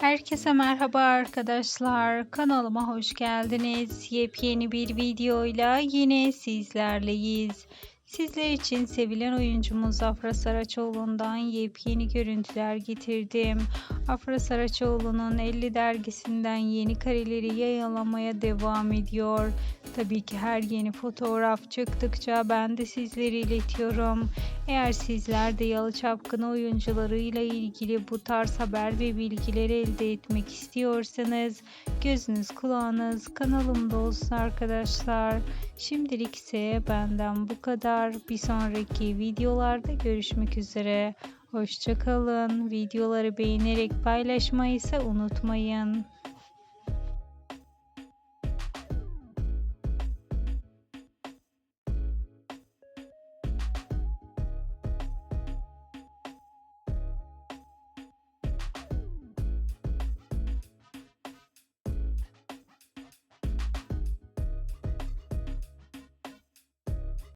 Herkese merhaba arkadaşlar. Kanalıma hoş geldiniz. Yepyeni bir videoyla yine sizlerleyiz. Sizler için sevilen oyuncumuz Afra Saraçoğlu'ndan yepyeni görüntüler getirdim. Afra Saraçoğlu'nun 50 dergisinden yeni kareleri yayınlamaya devam ediyor. Tabii ki her yeni fotoğraf çıktıkça ben de sizlere iletiyorum. Eğer sizler de Yalı Çapkını oyuncularıyla ilgili bu tarz haber ve bilgileri elde etmek istiyorsanız gözünüz kulağınız kanalımda olsun arkadaşlar. Şimdilik ise benden bu kadar. Bir sonraki videolarda görüşmek üzere. Hoşçakalın. Videoları beğenerek paylaşmayı ise unutmayın.